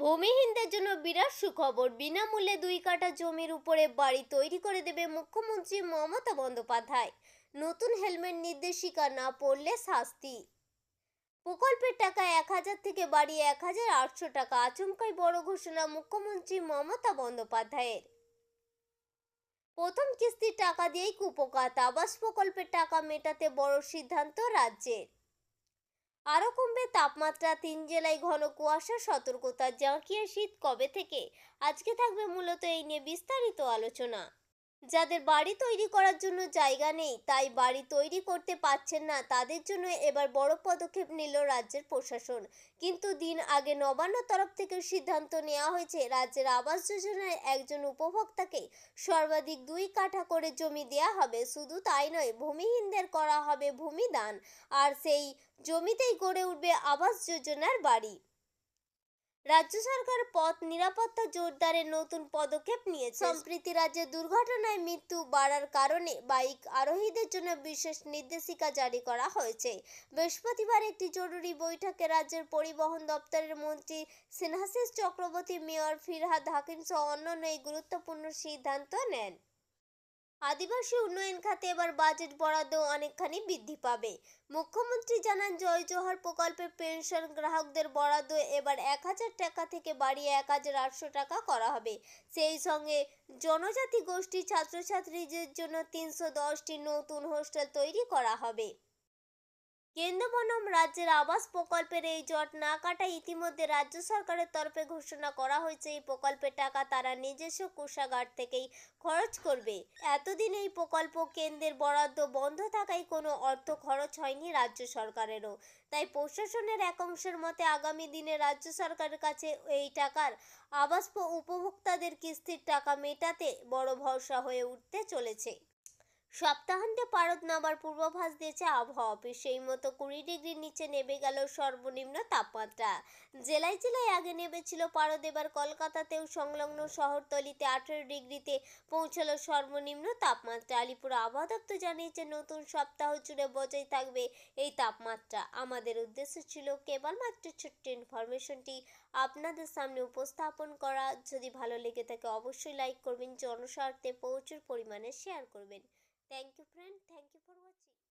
ভূমিহীনদের জন্য বিরাট সুখবর। বিনামূল্যে দুই কাঠা জমির উপরে বাড়ি তৈরি করে দেবে মুখ্যমন্ত্রী মমতা বন্দ্যোপাধ্যায়। নতুন হেলমেট নির্দেশিকা না পড়লে শাস্তি। প্রকল্পের টাকা এক হাজার থেকে বাড়িয়ে এক হাজার আটশো টাকা আচমকাই বড় ঘোষণা মুখ্যমন্ত্রী মমতা বন্দ্যোপাধ্যায়ের। প্রথম কিস্তির টাকা দিয়েই কুপকাত। আবাস প্রকল্পের টাকা মেটাতে বড় সিদ্ধান্ত রাজ্যের। আরও কমবে তাপমাত্রা তিন জেলায় ঘন কুয়াশা, সতর্কতা জাঁকিয়ে শীত কবে থেকে? আজকে থাকবে মূলত এই নিয়ে বিস্তারিত আলোচনা। যাদের বাড়ি তৈরি করার জন্য জায়গা নেই, তাই বাড়ি তৈরি করতে পারছেন না। তাদের জন্য এবার বড় পদক্ষেপ নিল রাজ্যের প্রশাসন। কিন্তু দিন আগে নবান্ন তরফ থেকে সিদ্ধান্ত নেওয়া হয়েছে, রাজ্যের আবাস যোজনায় একজন উপভোক্তাকে সর্বাধিক দুই কাঠা করে জমি দেয়া হবে। শুধু তাই নয়, ভূমিহীনদের করা হবে ভূমিদান, আর সেই জমিতেই গড়ে উঠবে আবাস যোজনার বাড়ি। রাজ্য সরকার পথ নিরাপত্তা জোরদারের নতুন পদক্ষেপ নিয়েছে। সম্প্রতি রাজ্যে দুর্ঘটনায় মৃত্যু বাড়ার কারণে বাইক আরোহীদের জন্য বিশেষ নির্দেশিকা জারি করা হয়েছে। বৃহস্পতিবার একটি জরুরি বৈঠকে রাজ্যের পরিবহন দপ্তরের মন্ত্রী সিনহাসিস চক্রবর্তী, মেয়র ফিরহাদ হাকিম সহ অন্যান্য এই গুরুত্বপূর্ণ সিদ্ধান্ত নেন। আদিবাসী উন্নয়ন খাতে এবার বাজেট বরাদ্দ অনেকখানি বৃদ্ধি পাবে। মুখ্যমন্ত্রী জানান, জয় জোহার প্রকল্পের পেনশন গ্রাহকদের বরাদ্দ এবার এক হাজার টাকা থেকে বাড়িয়ে এক হাজার আটশো টাকা করা হবে। সেই সঙ্গে জনজাতি গোষ্ঠী ছাত্রছাত্রীদের জন্য তিনশো দশটি নতুন হোস্টেল তৈরি করা হবে। কেন্দ্র বনাম রাজ্যের আবাস প্রকল্পের এই জট না কাটায় ইতিমধ্যে রাজ্য সরকারের তরফে ঘোষণা করা হয়েছে, এই প্রকল্পের টাকা তারা নিজস্ব কোষাগার থেকেই খরচ করবে। এতদিন এই প্রকল্প কেন্দ্রের বরাদ্দ বন্ধ থাকায় কোনো অর্থ খরচ হয়নি রাজ্য সরকারেরও। তাই প্রশাসনের এক অংশের মতে আগামী দিনে রাজ্য সরকারের কাছে এই টাকার আবাস উপভোক্তাদের কিস্তির টাকা মেটাতে বড় ভরসা হয়ে উঠতে চলেছে। সপ্তাহান্তে পারদ নামার পূর্বাভাস দিয়েছে আবহাওয়া অফিস। সেই মতো কুড়ি ডিগ্রির নিচে নেমে গেল সর্বনিম্ন তাপমাত্রা। জেলায় জেলায় আগে নেমেছিল পারদ, এবার কলকাতাতেও সংলগ্ন শহরতলিতে আঠেরো ডিগ্রিতে পৌঁছালো সর্বনিম্ন তাপমাত্রা। আলিপুর আবহাওয়া দপ্তর জানিয়েছে, নতুন সপ্তাহ জুড়ে বজায় থাকবে এই তাপমাত্রা। আমাদের উদ্দেশ্য ছিল কেবলমাত্র ছোট্ট ইনফরমেশনটি আপনাদের সামনে উপস্থাপন করা। যদি ভালো লেগে থাকে, অবশ্যই লাইক করবেন, জনস্বার্থে প্রচুর পরিমাণে শেয়ার করবেন। Thank you friend. Thank you for watching.